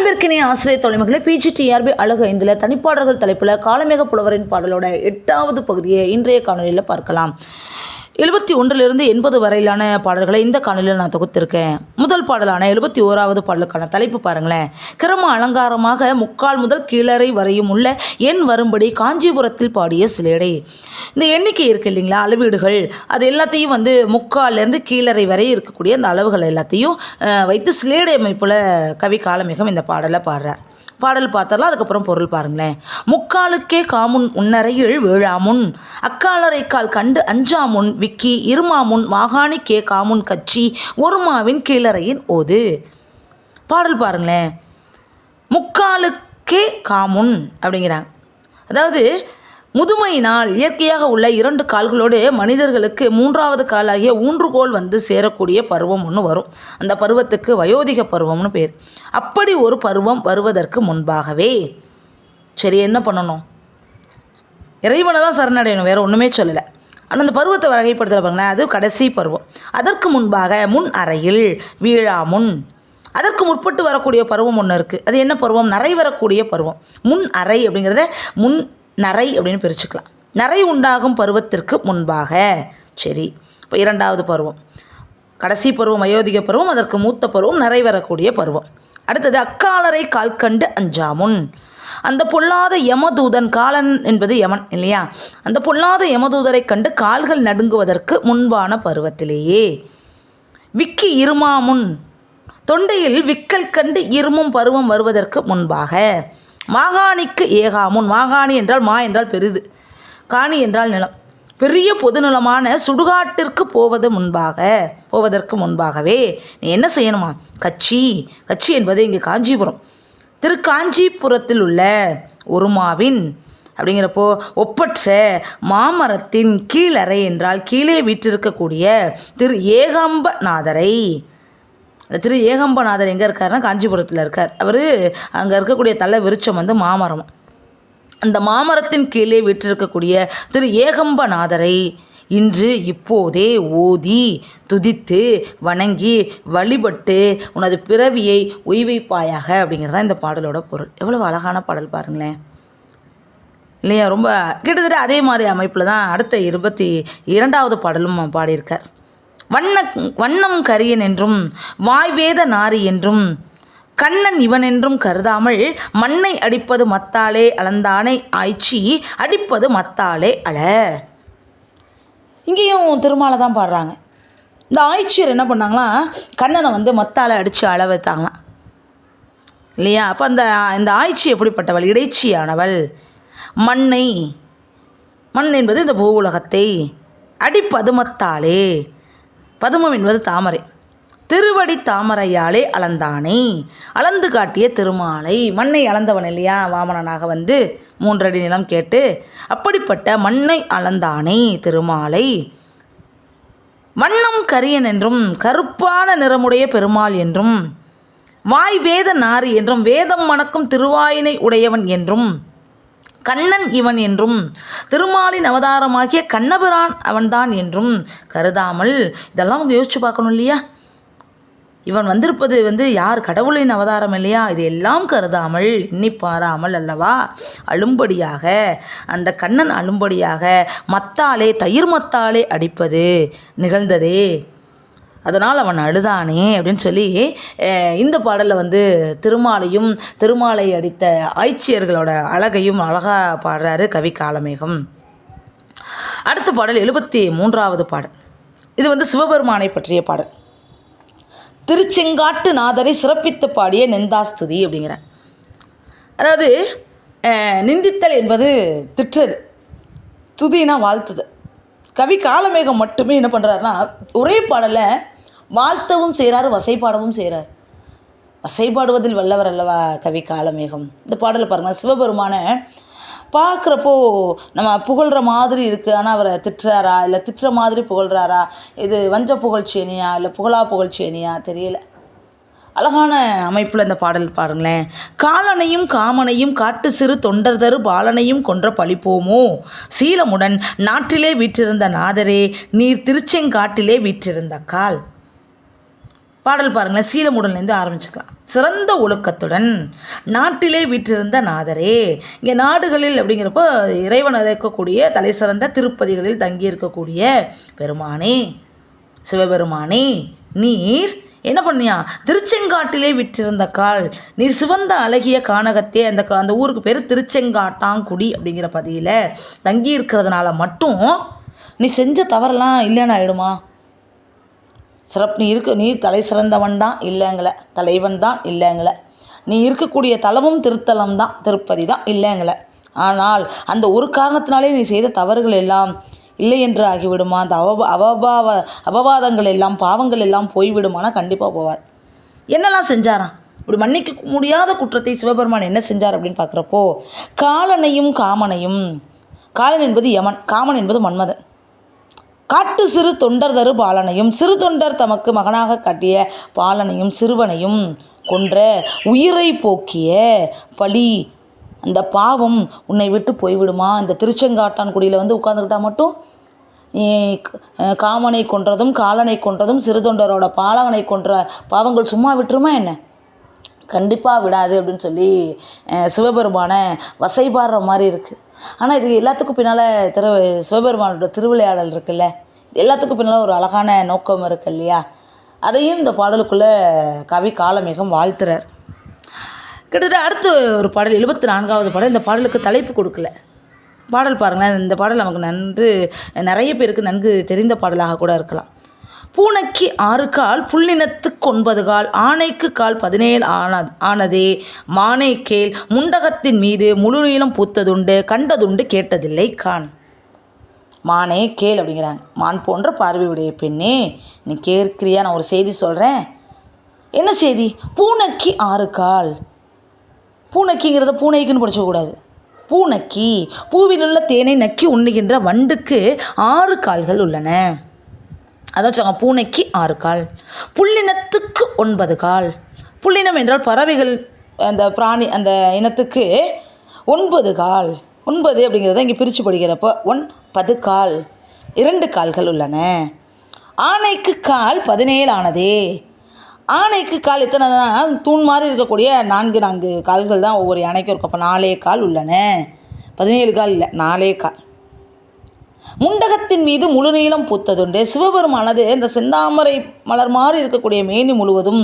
அன்பிற்கினே ஆசிரியர் தொலைமகளே பிஜிடிஆர்பி அழகு ஐந்தில் தனிப்பாடல்கள் தலைப்பில் காலமேக புலவரின் பாடலோட எட்டாவது பகுதியை இன்றைய காணொலியில் பார்க்கலாம். எழுபத்தி ஒன்றிலிருந்து எண்பது வரையிலான பாடல்களை இந்த காணொலியில் நான் தொகுத்திருக்கேன். முதல் பாடலான எழுபத்தி ஓராவது பாடலுக்கான தலைப்பு பாருங்களேன். கிரம அலங்காரமாக முக்கால் முதல் கீழறை வரையும் உள்ள எண் வரும்படி காஞ்சிபுரத்தில் பாடிய சிலேடை. இந்த எண்ணிக்கை இருக்குது இல்லைங்களா? அளவீடுகள். அது எல்லாத்தையும் வந்து முக்கால்லேருந்து கீழறை வரை இருக்கக்கூடிய அந்த அளவுகள் எல்லாத்தையும் வைத்து சிலேடை அமைப்பில் கவி காலமிகம் இந்த பாடலை பாடுறார். பாடல் பார்த்தரலாம் அதுக்கப்புறம் பொருள் பாருங்களேன். முக்காலுக்கே காமுன் உன்னரையில் வேழாமுன் அக்காலரை கால் கண்டு அஞ்சாமுன் விக்கி இருமாமுன் மாகாணி கே காமுன் கச்சி ஒருமாவின் கீழறையின் ஓது. பாடல் பாருங்களேன். முக்காலுக்கே காமுன் அப்படிங்கிறாங்க. அதாவது முதுமையினால் இயற்கையாக உள்ள இரண்டு கால்களோடு மனிதர்களுக்கு மூன்றாவது காலாகிய ஊன்றுகோல் வந்து சேரக்கூடிய பருவம் ஒன்று வரும். அந்த பருவத்துக்கு வயோதிக பருவம்னு பேர். அப்படி ஒரு பருவம் வருவதற்கு முன்பாகவே சரி என்ன பண்ணணும்? இறைவனை தான் சரணடையணும் வேறு ஒன்றுமே சொல்லலை. ஆனால் அந்த பருவத்தை வகைப்படுத்தல பாருங்களேன் அது கடைசி பருவம். அதற்கு முன்பாக முன் அறையில் வீழா முன். அதற்கு முற்பட்டு வரக்கூடிய பருவம் ஒன்று இருக்குது அது என்ன பருவம்? நரை வரக்கூடிய பருவம். முன் அறை அப்படிங்கிறத முன் நரை அப்படின்னு பிரிச்சுக்கலாம். நரை உண்டாகும் பருவத்திற்கு முன்பாக. சரி இப்போ இரண்டாவது பருவம். கடைசி பருவம் அயோத்திக பருவம் அதற்கு மூத்த பருவம் நரை வரக்கூடிய பருவம். அடுத்தது அக்காலரை கால் கண்டு அஞ்சாமுன். அந்த பொல்லாத யமதூதன் காலன் என்பது யமன் இல்லையா? அந்த பொல்லாத யமதூதரை கண்டு கால்கள் நடுங்குவதற்கு முன்பான பருவத்திலேயே. விக்கி இருமாமுன். தொண்டையில் விக்கல் கண்டு இருமும் பருவம் வருவதற்கு முன்பாக. மாகாணிக்கு ஏகாமுன் மாகாணி என்றால் மா என்றால் பெரிது காணி என்றால் நிலம். பெரிய பொதுநலமான சுடுகாட்டிற்கு போவது முன்பாக போவதற்கு முன்பாகவே நீ என்ன செய்யணுமா? கட்சி கட்சி என்பது இங்கே காஞ்சிபுரம். திரு காஞ்சிபுரத்தில் உள்ள ஒருமாவின் அப்படிங்கிறப்போ ஒப்பற்ற மாமரத்தின் கீழறை என்றால் கீழே வீற்றிருக்கக்கூடிய திரு ஏகாம்பநாதரை அந்த திரு ஏகம்பநாதர் எங்கே இருக்காருன்னா காஞ்சிபுரத்தில் இருக்கார். அவர் அங்கே இருக்கக்கூடிய தலை விருட்சம் வந்து மாமரம். அந்த மாமரத்தின் கீழே விட்டிருக்கக்கூடிய திரு ஏகம்பநாதரை இன்று இப்போதே ஓதி துதித்து வணங்கி வழிபட்டு உனது பிறவியை உய்வைப்பாயாக அப்படிங்கிறது தான் இந்த பாடலோட பொருள். எவ்வளவு அழகான பாடல் பாருங்களேன். இல்லையா? ரொம்ப கிட்டத்தட்ட அதே மாதிரி அமைப்பில் தான் அடுத்த இருபத்தி இரண்டாவது பாடலும் பாடியிருக்கார். வண்ண வண்ணம் கரியன் என்றும் வாய்வேத நாரி என்றும் கண்ணன் இவன் என்றும் கருதாமல் மண்ணை அடிப்பது மத்தாலே அளந்தானை ஆய்ச்சி அடிப்பது மத்தாலே அல இங்கேயும் திருமாலை தான் பாடுறாங்க. இந்த ஆய்ச்சியர் என்ன பண்ணாங்கன்னா கண்ணனை வந்து மத்தால அடித்து அள வைத்தாங்களாம். இல்லையா? அப்போ அந்த இந்த ஆய்ச்சி எப்படிப்பட்டவள்? இடைச்சியானவள். மண்ணை மண் என்பது இந்த பூ உலகத்தை அடிப்பது மத்தாலே பதுமம் என்பது தாமரை. திருவடி தாமரையாலே அளந்தானே. அளந்து காட்டிய திருமாலை. மண்ணை அளந்தவன் இல்லையா? வாமனனாக வந்து மூன்றடி நிலம் கேட்டு அப்படிப்பட்ட மண்ணை அளந்தானே திருமாலை. வண்ணம் கரியன் என்றும் கருப்பான நிறமுடைய பெருமாள் என்றும் வாய் வேத நாரி என்றும் வேதம் மணக்கும் திருவாயினை உடையவன் என்றும் கண்ணன் இவன் என்றும் திருமாலின் அவதாரமாகிய கண்ணபிரான் அவன்தான் என்றும் கருதாமல் இதெல்லாம் அவங்க யோசிச்சு பார்க்கணும் இல்லையா? இவன் வந்திருப்பது வந்து யார் கடவுளின் அவதாரம் இல்லையா? இதையெல்லாம் கருதாமல் எண்ணி பாராமல் அல்லவா? அழும்படியாக அந்த கண்ணன் அழும்படியாக மத்தாலே தயிர் மத்தாலே அடிப்பது நிகழ்ந்ததே. அதனால் அவன் அழுதானே அப்படின்னு சொல்லி இந்த பாடலில் வந்து திருமாலையும் திருமாலை அடித்த ஆய்ச்சியர்களோட அழகையும் அழகாக பாடுறாரு கவி காலமேகம். அடுத்த பாடல் எழுபத்தி மூன்றாவது பாடல். இது வந்து சிவபெருமானை பற்றிய பாடல். திருச்செங்காட்டு நாதரை சிறப்பித்து பாடிய நிந்தாஸ்துதி அப்படிங்கிற. அதாவது நிந்தித்தல் என்பது திட்டுறது துதினா வாழ்த்துது. கவி காலமேகம் மட்டுமே என்ன பண்ணுறாருன்னா ஒரே பாடலை வாழ்த்தவும் செய்கிறாரு வசைப்பாடவும் செய்கிறார் வசைப்பாடுவதில் வல்லவர் அல்லவா கவி காலமேகம்? இந்த பாடலை பாருங்கள் சிவபெருமானை பார்க்குறப்போ நம்ம புகழ்கிற மாதிரி இருக்குது ஆனால் அவரை திட்டுறாரா? இல்லை திட்டுற மாதிரி புகழ்கிறாரா இது வஞ்ச புகழ்ச்சேனியா இல்லை புகழா புகழ்ச்சேனியா தெரியல. அழகான அமைப்பில் இந்த பாடல் பாருங்களேன். காலனையும் காமனையும் காட்டு சிறு தொண்டர் தரு பாலனையும் கொன்ற பழிப்போமோ சீலமுடன் நாட்டிலே வீற்றிருந்த நாதரே நீர் திருச்செங்காட்டிலே வீற்றிருந்த கால். பாடல் பாருங்களேன் சீலமுடன்லேருந்து ஆரம்பிச்சுக்கலாம். சிறந்த ஒழுக்கத்துடன் நாட்டிலே வீற்றிருந்த நாதரே. இங்கே நாடுகளில் அப்படிங்கிறப்போ இறைவன் இருக்கக்கூடிய தலை சிறந்த திருப்பதிகளில் தங்கியிருக்கக்கூடிய பெருமானே சிவபெருமானே நீர் என்ன பண்ணியா? திருச்செங்காட்டிலே விட்டிருந்த கால். நீ சிவந்த அழகிய கானகத்தே அந்த அந்த ஊருக்கு பேர் திருச்செங்காட்டாங்குடி அப்படிங்கிற பதியில் தங்கி இருக்கிறதுனால மட்டும் நீ செஞ்ச தவறெல்லாம் இல்லைன்னு ஆயிடுமா? சிறப்பு நீ இருக்க நீ தலை சிறந்தவன் தான் இல்லைங்கள தலைவன் தான் இல்லைங்கள நீ இருக்கக்கூடிய தலமும் திருத்தலம் தான் திருப்பதி தான் இல்லைங்கள ஆனால் அந்த ஒரு காரணத்தினாலே நீ செய்த தவறுகள் எல்லாம் இல்லை என்று ஆகிவிடுமா அந்த அவப அவபாவ அபவாதங்கள் எல்லாம் பாவங்கள் எல்லாம் போய்விடுமானா கண்டிப்பாக போவார். என்னெல்லாம் செஞ்சாராம்? இப்படி மன்னிக்க முடியாத குற்றத்தை சிவபெருமான் என்ன செஞ்சார் அப்படின்னு பார்க்குறப்போ காலனையும் காமனையும் காலன் என்பது யமன் காமன் என்பது மன்மதன். காட்டு சிறு தொண்டர் தரு பாலனையும் சிறு தொண்டர் தமக்கு மகனாக காட்டிய பாலனையும் சிறுவனையும் கொன்ற உயிரை போக்கிய பழி அந்த பாவம் உன்னை விட்டு போய்விடுமா? இந்த திருச்செங்காட்டான்குடியில் வந்து உட்காந்துக்கிட்டா மட்டும் காமனை கொன்றதும் காலனை கொன்றதும் சிறுதொண்டரோட பாலகனை கொன்ற பாவங்கள் சும்மா விட்டுருமா என்ன? கண்டிப்பாக விடாது அப்படின்னு சொல்லி அஹ், சிவபெருமானை வசைபாடுற மாதிரி இருக்குது ஆனால் இது எல்லாத்துக்கும் பின்னால் திரு சிவபெருமானோட திருவிளையாடல் இருக்குல்ல? இது எல்லாத்துக்கும் பின்னால் ஒரு அழகான நோக்கம் இருக்கு இல்லையா? அதையும் இந்த பாடலுக்குள்ளே கவி காலமேகம் வாழ்த்துறார். கிட்டத்தட்ட அடுத்து ஒரு பாடல் எழுபத்தி நான்காவது பாடல் இந்த பாடலுக்கு தலைப்பு கொடுக்கல. பாடல் பாருங்களேன் இந்த பாடல் நமக்கு நன்று நிறைய பேருக்கு நன்கு தெரிந்த பாடலாக கூட இருக்கலாம். பூனைக்கு ஆறு கால் புள்ளினத்துக்கு ஒன்பது கால் ஆணைக்கு கால் பதினேழு ஆன ஆனதே மானை கேள் முண்டகத்தின் மீது முழு நீளம் பூத்ததுண்டு கண்டதுண்டு கேட்டதில்லை கான் மானே கேள் அப்படிங்கிறாங்க. மான் போன்ற பார்வையுடைய பெண்ணே நீ கேட்கிறியா? நான் ஒரு செய்தி சொல்கிறேன் என்ன செய்தி? பூனைக்கு ஆறு கால் பூனைக்கிங்கிறத பூனைக்குன்னு படிச்சக்கூடாது பூனைக்கி பூவிலுள்ள தேனை நக்கி உண்ணுகின்ற வண்டுக்கு ஆறு கால்கள் உள்ளன. அதான் சொன்னாங்க பூனைக்கு ஆறு கால். புள்ளினத்துக்கு ஒன்பது கால். புள்ளினம் என்றால் பறவைகள் அந்த பிராணி அந்த இனத்துக்கு ஒன்பது கால். ஒன்பது அப்படிங்கிறத இங்கே பிரித்து படிக்கிறப்போ ஒன்பது கால். இரண்டு கால்கள் உள்ளன. ஆணைக்கு கால் பதினேழு ஆனதே ஆணைக்கு கால் எத்தனைனா தூண் மாதிரி இருக்கக்கூடிய நான்கு நான்கு கால்கள் தான் ஒவ்வொரு யானைக்கும் இருக்கும். அப்போ நாலே கால் உள்ளன. பதினேழு கால் இல்லை நாலே கால். முண்டகத்தின் மீது முழு நீளம் பூத்ததுண்டு. சிவபெருமானது இந்த செந்தாமரை மலர் மாதிரி இருக்கக்கூடிய மேனி முழுவதும்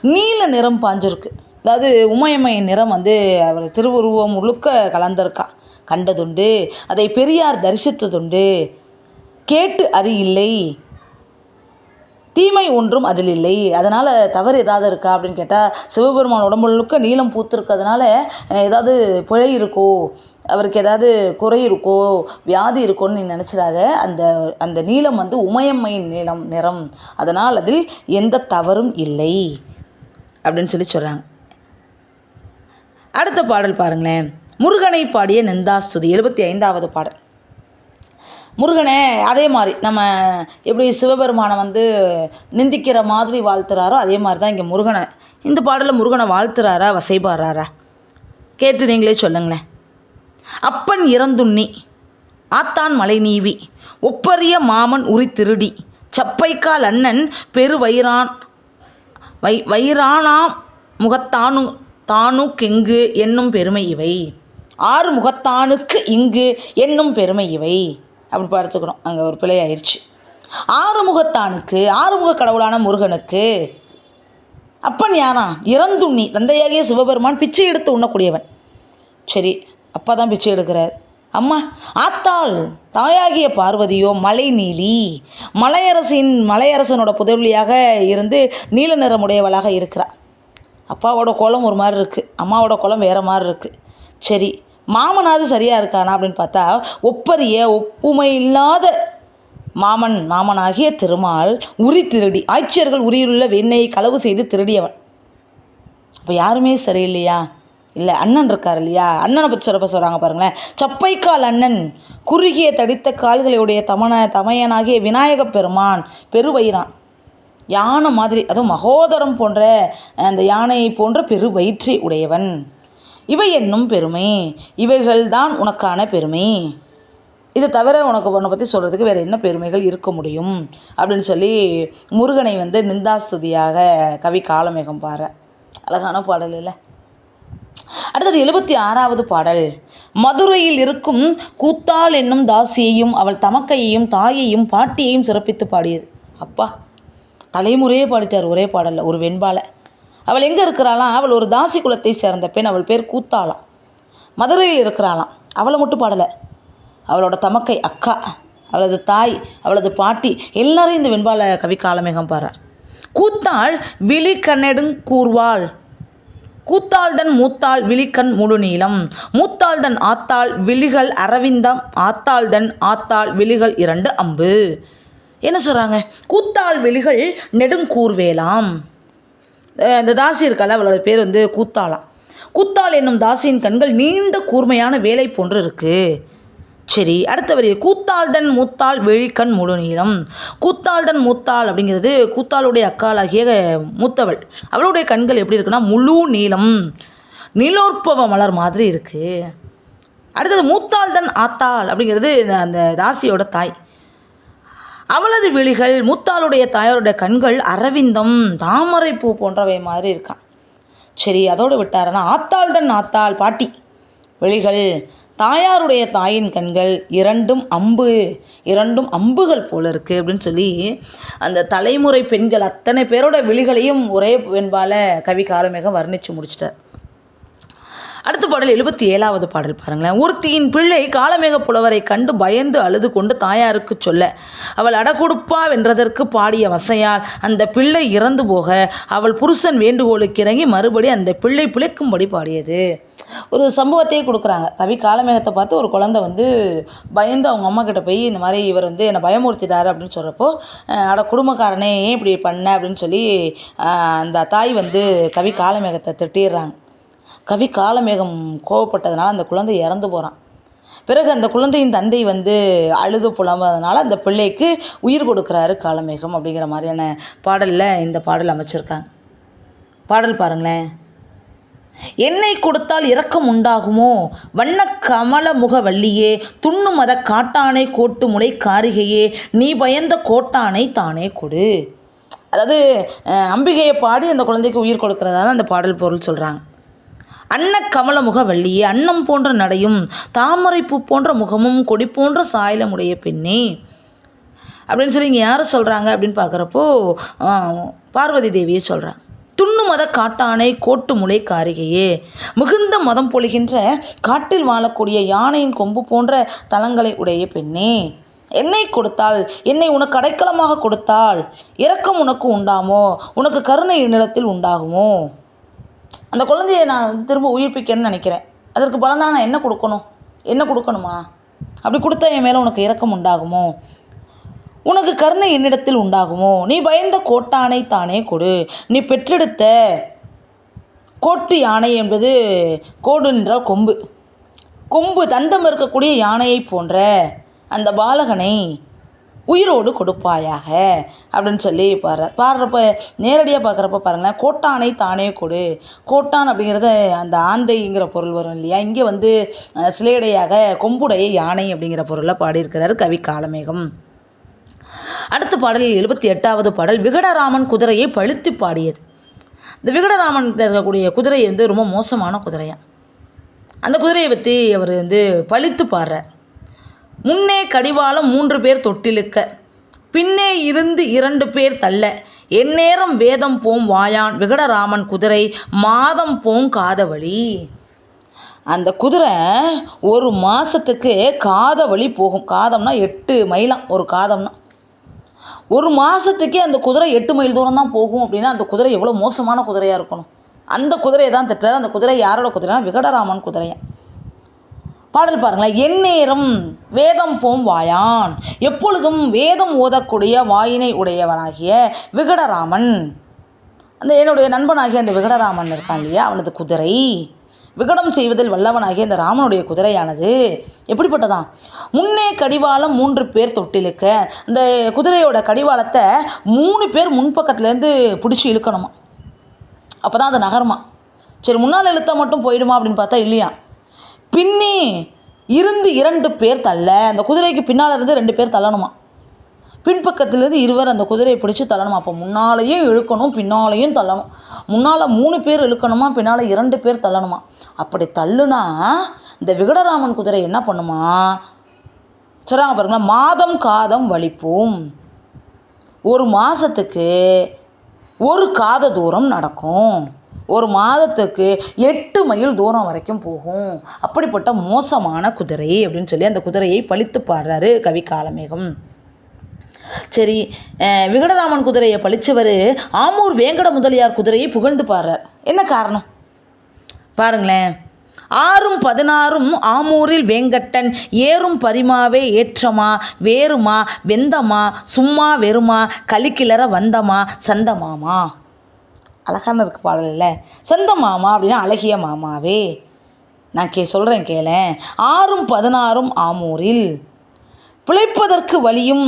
நீல நிறம் பாஞ்சிருக்கு. அதாவது உமையம்மையின் நிறம் வந்து அவர் திருவுருவம் முழுக்க கலந்திருக்கா கண்டதுண்டு. அதை பெரியார் தரிசித்ததுண்டு. கேட்டு அது இல்லை. தீமை ஒன்றும் அதில் இல்லை. அதனால் தவறு ஏதாவது இருக்கா அப்படின்னு கேட்டால் சிவபெருமான் உடம்பு நீளம் பூத்திருக்கிறதுனால ஏதாவது பிழை இருக்கோ அவருக்கு ஏதாவது குறை இருக்கோ வியாதி இருக்கோன்னு நீ நினச்சிடாத. அந்த அந்த நீளம் வந்து உமையம்மையின் நீளம் நிறம். அதனால் அதில் எந்த தவறும் இல்லை அப்படின்னு சொல்லி சொல்கிறாங்க அடுத்த பாடல் பாருங்களேன். முருகனை பாடிய நந்தாஸ்துதி எழுபத்தி ஐந்தாவது பாடல். முருகனே அதே மாதிரி நம்ம எப்படி சிவபெருமானை வந்து நிந்திக்கிற மாதிரி வாழ்த்துறாரோ அதே மாதிரி தான் இங்கே முருகனை இந்த பாடலில் முருகனை வாழ்த்துறாரா வசைபாடுறாரா? கேட்டு நீங்களே சொல்லுங்களேன். அப்பன் இறந்துண்ணி ஆத்தான் மலை நீவி ஒப்பரிய மாமன் உரி திருடி சப்பைக்கால் அண்ணன் பெருவயிரான் வை வயிறானாம் முகத்தானு தானுக்கெங்கு என்னும் பெருமை இவை. ஆறு முகத்தானுக்கு இங்கு என்னும் பெருமை இவை. அப்படி படுத்துக்கணும். அங்கே ஒரு பிழை ஆயிடுச்சு ஆறுமுகத்தானுக்கு ஆறுமுக கடவுளான முருகனுக்கு அப்பன் யாரா? இறந்துண்ணி. தந்தையாகிய சிவபெருமான் பிச்சை எடுத்து உண்ணக்கூடியவன். சரி அப்பா தான் பிச்சை எடுக்கிறார். அம்மா ஆத்தாள் தாயாகிய பார்வதியோ மலை நீலி. மலையரசின் மலையரசனோட புதவியாக இருந்து நீல நிறமுடையவளாக இருக்கிறாள் அப்பாவோட குளம் ஒரு மாதிரி இருக்குது அம்மாவோட குளம் வேறு மாதிரி இருக்குது சரி மாமனாவது சரியாக இருக்கானா அப்படின்னு பார்த்தா ஒப்பரிய ஒப்புமை இல்லாத மாமன் மாமனாகிய திருமால் உரி திருடி ஆட்சியர்கள் உரியுள்ள வெண்ணெயை களவு செய்து திருடியவன். அப்போ யாருமே சரியில்லையா? இல்லை அண்ணன் இருக்கார் இல்லையா? அண்ணனை பற்றி சொல்ல சொல்கிறாங்க பாருங்களேன். சப்பைக்கால் அண்ணன் குறுகிய தடித்த கால்களையுடைய தமன தமையனாகிய விநாயகப் பெருமான் பெருவயிறான். யானை மாதிரி அதுவும் மகோதரம் போன்ற அந்த யானை போன்ற பெரு வயிற்றை உடையவன். இவை என்னும் பெருமை. இவைகள்தான் உனக்கான பெருமை. இதை தவிர உனக்கு உன்னை பற்றி சொல்கிறதுக்கு வேறு என்ன பெருமைகள் இருக்க முடியும்? அப்படின்னு சொல்லி முருகனை வந்து நிந்தாஸ்துதியாக கவி காலமேகம் பாரு அழகான பாடல் இல்லை. அடுத்தது எழுபத்தி ஆறாவது பாடல். மதுரையில் இருக்கும் கூத்தாள் என்னும் தாசியையும் அவள் தமக்கையையும் தாயையும் பாட்டியையும் சிறப்பித்து பாடியது. அப்பா தலைமுறையே பாடிட்டார் ஒரே பாடலில் ஒரு வெண்பால. அவள் எங்கே இருக்கிறாளாம்? அவள் ஒரு தாசி குலத்தை சேர்ந்த பெண். அவள் பேர் கூத்தாளாம். மதுரையில் இருக்கிறாளாம். அவளை மட்டும் பாடலை. அவளோட தமக்கை அக்கா அவளது தாய் அவளது பாட்டி எல்லாரையும் இந்த வெண்பால கவி காலமேகம் பாடுறார் கூத்தாள் விழி கண்ணெடுங் கூர்வாள் கூத்தாள்தன் மூத்தாள் விழிக்கண் முழுநீளம் மூத்தாள்தன் ஆத்தாள் விழிகள் அரவிந்தம். ஆத்தாள்தன் ஆத்தாள் விழிகள் இரண்டு அம்பு. என்ன சொல்கிறாங்க கூத்தாள் விழிகள் நெடுங்கூர்வேலாம் அஹ் இந்த தாசி இருக்கால அவளோட பேர் வந்து கூத்தாளா. கூத்தாள் என்னும் தாசியின் கண்கள் நீண்ட கூர்மையான வேலை போன்று இருக்கு. சரி அடுத்த வரி. கூத்தாள்தன் மூத்தாள் வெளிக்கண் முழு நீளம். கூத்தாள்தன் மூத்தாள் அப்படிங்கிறது கூத்தாளுடைய அக்காளாகிய மூத்தவள். அவளுடைய கண்கள் எப்படி இருக்குன்னா முழு நீளம். நிலோற்பவ மலர் மாதிரி இருக்குது அடுத்தது மூத்தாள்தன் ஆத்தாள் அப்படிங்கிறது இந்த- அந்த தாசியோட தாய். அவளது விழிகள் மூத்தாளுடைய தாயாருடைய கண்கள் அரவிந்தம் தாமரை பூ போன்றவை மாதிரி இருக்கான் சரி அதோடு விட்டாரனா ஆத்தாள் தன் ஆத்தாள் பாட்டி. விழிகள் தாயாருடைய தாயின் கண்கள் இரண்டும் அம்பு இரண்டும் அம்புகள் போல இருக்குது அப்படின்னு சொல்லி அந்த தலைமுறை பெண்கள் அத்தனை பேரோட விழிகளையும் ஒரே வெண்பால கவி காலமேகம் வர்ணித்து முடிச்சிட்டார். அடுத்த பாடல் எழுபத்தி ஏழாவது பாடல் பாருங்களேன். ஒருத்தியின் பிள்ளை காலமேக புலவரை கண்டு பயந்து அழுது கொண்டு தாயாருக்கு சொல்ல அவள் அடகுடுப்பா வென்றதற்கு பாடிய வசையால் அந்த பிள்ளை இறந்து போக அவள் புருஷன் வேண்டுகோளுக்கு இறங்கி மறுபடி அந்த பிள்ளை பிழைக்கும்படி பாடியது. ஒரு சம்பவத்தையே கொடுக்குறாங்க. கவி காலமேகத்தை பார்த்து ஒரு குழந்தை வந்து பயந்து அவங்க அம்மா கிட்ட போய் இந்த மாதிரி இவர் வந்து என்னை பயமுறுத்திட்டாரு அப்படின்னு சொல்கிறப்போ அட குடும்பக்காரனே ஏன் இப்படி பண்ண? அப்படின்னு சொல்லி அந்த தாய் வந்து கவி காலமேகத்தை திட்டிடுறாங்க. கவி காலமேகம் கோவப்பட்டதுனால அந்த குழந்தை இறந்து போகிறான் பிறகு அந்த குழந்தையின் தந்தை வந்து அழுது புலம்புறதுனால அந்த பிள்ளைக்கு உயிர் கொடுக்குறாரு காலமேகம் அப்படிங்கிற மாதிரியான பாடலில் இந்த பாடல் அமைச்சிருக்காங்க. பாடல் பாருங்களேன். என்னை கொடுத்தால் இரக்கம் உண்டாகுமோ? வண்ண கமல முகவல்லியே துண்ணு மத காட்டானை கோட்டு முளை காரிகையே நீ பயந்த கோட்டானை தானே கொடு. அதாவது அம்பிகையை பாடி அந்த குழந்தைக்கு உயிர் கொடுக்கறதா தான் அந்த பாடல் பொருள் சொல்கிறாங்க அன்ன கமல முகவல்லியே அன்னம் போன்ற நடையும் தாமரை பூ போன்ற முகமும் கொடி போன்ற சாயலமுடைய பெண்ணே. அப்படின்னு சொல்லி இங்கே யாரை சொல்கிறாங்க அப்படின்னு பார்க்குறப்போ பார்வதி தேவியை சொல்கிறாங்க துண்ணு மத காட்டானை கோட்டு முளை காரிகையே மிகுந்த மதம் பொழிகின்ற காட்டில் வாழக்கூடிய யானையின் கொம்பு போன்ற தலங்களை உடைய பெண்ணே. என்னை கொடுத்தால் என்னை உனக்கு அடைக்கலமாக கொடுத்தால் இரக்கம் உனக்கு உண்டாமோ உனக்கு கருணை என்னிடத்தில் உண்டாகுமோ? அந்த குழந்தைய நான் வந்து திரும்ப உயிர்ப்பிக்கணும்னு நினைக்கிறேன். அதற்கு பலனாக நான் என்ன கொடுக்கணும்? என்ன கொடுக்கணுமா? அப்படி கொடுத்தா என் மேலே உனக்கு இரக்கம் உண்டாகுமோ? உனக்கு கருணை என்னிடத்தில் உண்டாகுமோ? நீ பயந்த கோட்டானை தானே கொடு. நீ பெற்றெடுத்த கோட்டு யானை என்பது கோடு என்றால் கொம்பு. கொம்பு தந்தம் இருக்கக்கூடிய யானையை போன்ற அந்த பாலகனை உயிரோடு கொடுப்பாயாக அப்படின்னு சொல்லி பாடுறார். பாடுறப்ப நேரடியாக பார்க்குறப்ப பாருங்களேன் கோட்டானை தானே கொடு. கோட்டான் அப்படிங்கிறது அந்த ஆந்தைங்கிற பொருள் வரும் இல்லையா? இங்கே வந்து சிலையடையாக கொம்புடைய யானை அப்படிங்கிற பொருளில் பாடியிருக்கிறார் கவி காலமேகம். அடுத்த பாடலில் எழுபத்தி எட்டாவது பாடல் விகடராமன் குதிரையை பழுத்து பாடியது. இந்த விகடராமன் இருக்கக்கூடிய குதிரை வந்து ரொம்ப மோசமான குதிரையாக அந்த குதிரையை பற்றி அவர் வந்து பழித்து பாடுறார். முன்னே கடிவாளம் மூன்று பேர் தொட்டிலுக்க. பின்னே இருந்து இரண்டு பேர் தள்ள. எந்நேரம் வேதம் போம் வாயான் விகடராமன் குதிரை மாதம் போம் காதவழி. அந்த குதிரை ஒரு மாதத்துக்கு காதவழி போகும். காதம்னா எட்டு மைலாம் ஒரு காதம்னா. ஒரு மாதத்துக்கே அந்த குதிரை எட்டு மைல் தூரம் தான் போகும் அப்படின்னா அந்த குதிரை எவ்வளோ மோசமான குதிரையாக இருக்கணும். அந்த குதிரையை தான் திட்டுறாரு. அந்த குதிரை யாரோட குதிரைனா விகடராமன் குதிரையை. பாடல் பாருங்களேன். எந்நேரம் வேதம் போம் வாயான். எப்பொழுதும் வேதம் ஓதக்கூடிய வாயினை உடையவனாகிய விகடராமன். அந்த என்னுடைய நண்பனாகிய அந்த விகடராமன் இருக்கான் இல்லையா? அவனது குதிரை. விகடம் செய்வதில் வல்லவனாகிய இந்த ராமனுடைய குதிரையானது எப்படிப்பட்டதான்? முன்னே கடிவாளம் மூன்று பேர் தொட்டிலுக்க அந்த குதிரையோட கடிவாளத்தை மூணு பேர் முன்பக்கத்துலேருந்து பிடிச்சி இழுக்கணுமா? அப்போ தான் அது நகருமா? சரி முன்னால் இழுத்தா மட்டும் போயிடுமா அப்படின்னு பார்த்தா இல்லையா? பின்னி இருந்து இரண்டு பேர் தள்ள அந்த குதிரைக்கு பின்னால் இருந்து ரெண்டு பேர் தள்ளணுமா? பின்பக்கத்திலேருந்து இருவர் அந்த குதிரையை பிடிச்சி தள்ளணும்? அப்போ முன்னாலேயும் இழுக்கணும் பின்னாலேயும் தள்ளணும். முன்னால் மூணு பேர் இழுக்கணுமா? பின்னால் இரண்டு பேர் தள்ளணுமா? அப்படி தள்ளுனா இந்த விகடராமன் குதிரை என்ன பண்ணுமா? சொல்கிறாங்க பாருங்களேன் மாதம் காதம் வலிப்போம். ஒரு மாதத்துக்கு ஒரு காத தூரம் நடக்கும். ஒரு மாதத்துக்கு எட்டு மைல் தூரம் வரைக்கும் போகும். அப்படிப்பட்ட மோசமான குதிரை அப்படின்னு சொல்லி அந்த குதிரையை பழித்து பாடுறாரு கவி காலமேகம். சரி விகடராமன் குதிரையை பழிச்சவர் ஆமூர் வேங்கட முதலியார் குதிரையை புகழ்ந்து பாடுறார். என்ன காரணம்? பாருங்களேன். ஆறும் பதினாறும் ஆமூரில் வேங்கட்டன் ஏறும் பரிமாவே ஏற்றமா வேறுமா வெந்தமா சும்மா வெறுமா கலிக்கிளற வந்தமா சந்தமாமா? அழகான இருக்கு பாடல் இல்லை சொந்த மாமா அப்படின்னா அழகிய மாமாவே. நான் கே சொல்கிறேன் கேளேன். ஆறும் பதினாறும் ஆமூரில். பிழைப்பதற்கு வழியும்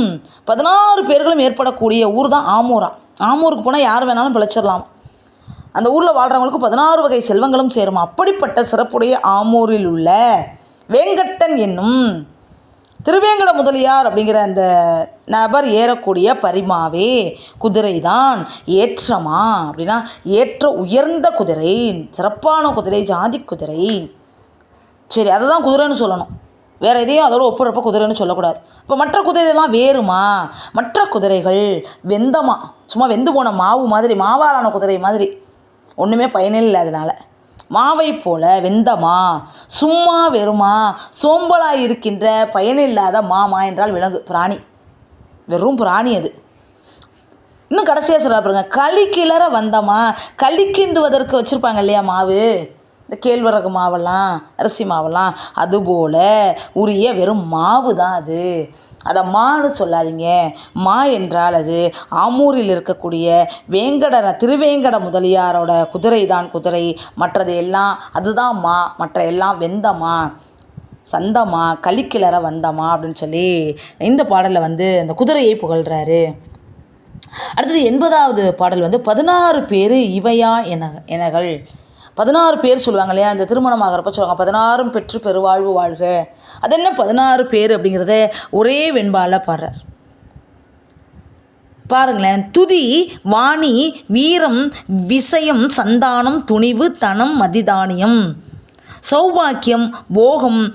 பதினாறு பேர்களும் ஏற்படக்கூடிய ஊர் தான் ஆமூரா. ஆமூருக்கு போனால் யார் வேணாலும் பிழைச்சிடலாம் அந்த ஊரில் வாழ்கிறவங்களுக்கு பதினாறு வகை செல்வங்களும் சேரும். அப்படிப்பட்ட சிறப்புடைய ஆமூரில் உள்ள வேங்கட்டன் என்னும் திருவேங்கட முதலியார் அப்படிங்கிற அந்த நபர் ஏறக்கூடிய பரிமாவே குதிரை தான் ஏற்றமா? அப்படின்னா ஏற்ற உயர்ந்த குதிரை சிறப்பான குதிரை ஜாதி குதிரை. சரி அதை தான் குதிரைன்னு சொல்லணும். வேறு எதையும் அதோட ஒப்புறப்ப குதிரைன்னு சொல்லக்கூடாது. இப்போ மற்ற குதிரைலாம் வேறுமா? மற்ற குதிரைகள் வெந்தமா? சும்மா வெந்து போன மாவு மாதிரி மாவாலான குதிரை மாதிரி. ஒன்றுமே பயனே இல்லை அதனால். மாவை போல வெந்தமா? சும்மா வெறுமா? சோம்பலாக இருக்கின்ற பயனில்லாத மாமா என்றால் விலங்கு. பிராணி. வெறும் பிராணி அது. இன்னும் கடைசியாக சொல்கிறா பாருங்க. களி கிளற வந்தமா? களி கிண்டுவதற்கு வச்சுருப்பாங்க இல்லையா மாவு? இந்த கேழ்வரகு மாவெல்லாம் அரிசி மாவெல்லாம் அதுபோல் உரிய வெறும் மாவு தான் அது. அதை மான்னு சொல்லாதீங்க. மா என்றால் அது ஆமூரில் இருக்கக்கூடிய வேங்கட திருவேங்கட முதலியாரோட குதிரை தான் குதிரை. மற்றது எல்லாம் அதுதான் மா. மற்ற எல்லாம் வெந்தமா சந்தமா களிக்கிளற வந்தமா அப்படின்னு சொல்லி இந்த பாடலில் வந்து அந்த குதிரையை புகழ்கிறாரு அடுத்தது எண்பதாவது பாடல் வந்து பதினாறு பேர் இவையா என எனகள். பதினாறு பேர் சொல்லுவாங்க இல்லையா? அந்த திருமணம் ஆகிறப்ப சொல்லுவாங்க பதினாறும் பெற்று பெருவாழ்வு வாழ்க. அது என்ன பதினாறு பேர் அப்படிங்கிறத ஒரே வெண்பால பாடுறார். பாருங்களேன் துதி வாணி வீரம் விசயம் சந்தானம் துணிவு தனம் மதிதானியம். சௌபாக்கியம் போகம்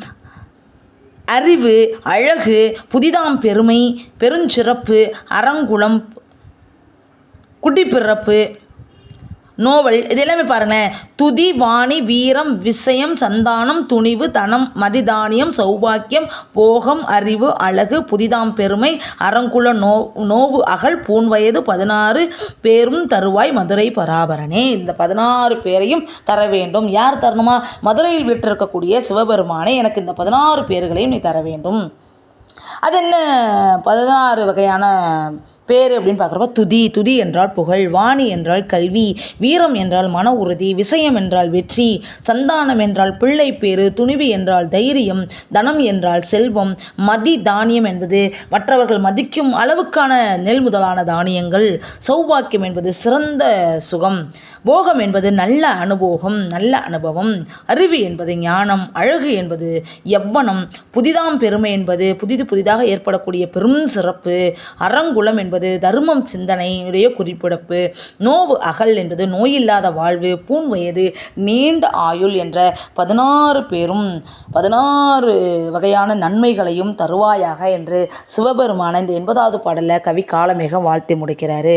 அறிவு அழகு புதிதாம் பெருமை பெருஞ்சிறப்பு அறங்குளம் குடிப்பிறப்பு நோவல் இது எல்லாமே பாருங்களேன். துதி வாணி வீரம் விசயம் சந்தானம் துணிவு தனம் மதிதானியம் சௌபாக்கியம் போகம் அறிவு அழகு புதிதாம் பெருமை அறங்குல நோ நோவு அகல் பூன் வயது பதினாறு பேரும் தருவாய் மதுரை பராபரனே. இந்த பதினாறு பேரையும் தர வேண்டும். யார் தரணுமா? மதுரையில் வீற்றிருக்கக்கூடிய சிவபெருமானே எனக்கு இந்த பதினாறு பேர்களையும் நீ தர வேண்டும். அது என்ன பதினாறு வகையான பேர் அப்படின்னு பார்க்குறப்ப துதி துதி என்றால் புகழ் வாணி என்றால் கல்வி வீரம் என்றால் மன உறுதி விஷயம் என்றால் வெற்றி சந்தானம் என்றால் பிள்ளை பேறு துணிவு என்றால் தைரியம் தனம் என்றால் செல்வம் மதி தானியம் என்பது மற்றவர்கள் மதிக்கும் அளவுக்கான நெல் முதலான தானியங்கள் சௌபாக்கியம் என்பது சிறந்த சுகம் போகம் என்பது நல்ல அனுபோகம் நல்ல அனுபவம் அறிவு என்பது ஞானம் அழகு என்பது எவ்வனம் புதிதாம் பெருமை என்பது புதிது புதிதாக ஏற்படக்கூடிய பெரும் சிறப்பு. அறங்குலம் என்பது தர்மம் சிந்தனையுடைய குறிப்பிடப்பு. நோவு அகல் என்பது நோயில்லாத வாழ்வு. பூன் வயது நீண்ட ஆயுள் என்ற பதினாறு பேரும் பதினாறு வகையான நன்மைகளையும் தருவாயாக என்று சிவபெருமான இந்த எண்பதாவது பாடலில் கவி காலமேகம் வாழ்த்தி முடிக்கிறாரு.